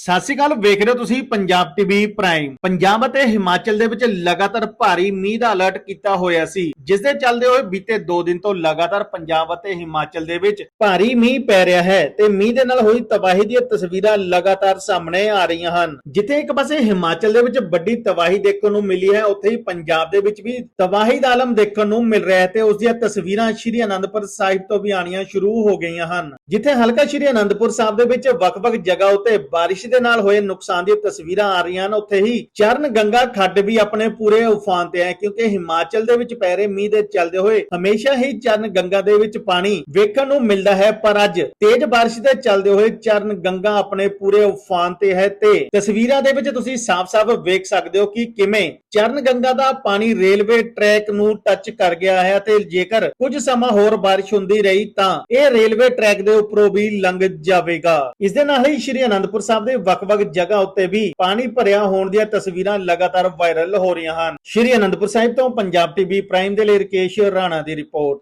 ਸਤਿ ਸ਼੍ਰੀ ਅਕਾਲ, ਵੇਖ ਰਹੇ ਹੋ ਤੁਸੀਂ ਪੰਜਾਬ ਟੀਵੀ ਪ੍ਰਾਈਮ ਪੰਜਾਬ ਅਤੇ ਹਿਮਾਚਲ ਦੇ ਵਿੱਚ ਲਗਾਤਾਰ ਭਾਰੀ ਮੀਂਹ ਦਾ ਅਲਰਟ ਕੀਤਾ ਹੋਇਆ ਸੀ, ਜਿਸ ਦੇ ਚੱਲਦੇ ਹੋਏ ਬੀਤੇ 2 ਦਿਨ ਤੋਂ ਲਗਾਤਾਰ ਪੰਜਾਬ ਅਤੇ ਹਿਮਾਚਲ ਦੇ ਵਿੱਚ ਭਾਰੀ ਮੀਂਹ ਪੈ ਰਿਹਾ ਹੈ ਤੇ ਮੀਂਹ ਦੇ ਨਾਲ ਹੋਈ ਤਬਾਹੀ ਦੀਆਂ ਤਸਵੀਰਾਂ ਲਗਾਤਾਰ ਸਾਹਮਣੇ ਆ ਰਹੀਆਂ ਹਨ। ਜਿੱਥੇ ਇੱਕ ਪਾਸੇ ਹਿਮਾਚਲ ਦੇ ਵਿੱਚ ਵੱਡੀ ਤਬਾਹੀ ਦੇਖਣ ਨੂੰ ਮਿਲੀ ਹੈ, ਉੱਥੇ ਹੀ ਪੰਜਾਬ ਦੇ ਵਿੱਚ ਵੀ ਤਬਾਹੀ ਦਾ ਆਲਮ ਦੇਖਣ ਨੂੰ ਮਿਲ ਰਿਹਾ ਹੈ ਤੇ ਉਸ ਦੀਆਂ ਤਸਵੀਰਾਂ ਸ਼੍ਰੀ ਅਨੰਦਪੁਰ ਸਾਹਿਬ ਤੋਂ ਵੀ ਆਣੀਆਂ ਸ਼ੁਰੂ ਹੋ ਗਈਆਂ ਹਨ। ਜਿੱਥੇ ਹਲਕਾ ਸ਼੍ਰੀ ਅਨੰਦਪੁਰ ਸਾਹਿਬ ਦੇ ਵਿੱਚ ਵੱਖ-ਵੱਖ ਜਗ੍ਹਾ ਉੱਤੇ ਬਾਰਿਸ਼ ਦੇ ਨਾਲ ਹੋਏ ਨੁਕਸਾਨ ਦੀਆਂ ਤਸਵੀਰਾਂ ਆ ਰਹੀਆਂ ਹਨ। ਉੱਥੇ ਹੀ ਚਰਨ ਗੰਗਾ ਖੱਡ ਵੀ ਆਪਣੇ ਪੂਰੇ ਉਫਾਨ ਤੇ ਹੈ, ਕਿਉਂਕਿ ਹਿਮਾਚਲ ਦੇ ਵਿੱਚ ਪੈ ਰਹੇ ਮੀਂਹ ਦੇ ਚੱਲਦੇ ਹੋਏ ਹਮੇਸ਼ਾ ਹੀ ਚਰਨ ਗੰਗਾ ਦੇ ਵਿੱਚ ਪਾਣੀ ਵੇਖਣ ਨੂੰ ਮਿਲਦਾ ਹੈ, ਪਰ ਅੱਜ ਤੇਜ਼ ਬਾਰਿਸ਼ ਦੇ ਚੱਲਦੇ ਹੋਏ ਚਰਨ ਗੰਗਾ ਆਪਣੇ ਪੂਰੇ ਉਫਾਨ ਤੇ ਹੈ ਤੇ ਤਸਵੀਰਾਂ ਦੇ ਵਿੱਚ ਤੁਸੀਂ ਸਾਫ਼-ਸਾਫ਼ ਵੇਖ ਸਕਦੇ ਹੋ ਕਿ ਕਿਵੇਂ ਚਰਨ ਗੰਗਾ ਦਾ ਪਾਣੀ ਰੇਲਵੇ ਟਰੈਕ ਨੂੰ ਟੱਚ ਕਰ ਗਿਆ ਹੈ ਤੇ ਜੇਕਰ ਕੁਝ ਸਮਾਂ ਹੋਰ ਬਾਰਿਸ਼ ਹੁੰਦੀ ਰਹੀ ਤਾਂ ਇਹ ਰੇਲਵੇ ਟਰੈਕ ਦੇ ਉੱਪਰੋਂ ਵੀ ਲੰਘ ਜਾਵੇਗਾ। ਇਸ ਦੇ ਨਾਲ ਹੀ ਸ਼੍ਰੀ ਅਨੰਦਪੁਰ ਸਾਹਿਬ ਦੇ ਵੱਖ-ਵੱਖ ਜਗ੍ਹਾ ਉੱਤੇ ਵੀ ਪਾਣੀ ਭਰਿਆ ਹੋਣ ਦੀਆਂ ਤਸਵੀਰਾਂ ਲਗਾਤਾਰ ਵਾਇਰਲ ਹੋ ਰਹੀਆਂ ਹਨ। ਸ਼੍ਰੀ ਅਨੰਦਪੁਰ ਸਾਹਿਬ ਤੋਂ ਪੰਜਾਬ ਟੀਵੀ ਪ੍ਰਾਈਮ ਦੇ ਲਈ ਰਕੇਸ਼ ਰਾਣਾ ਦੀ ਰਿਪੋਰਟ।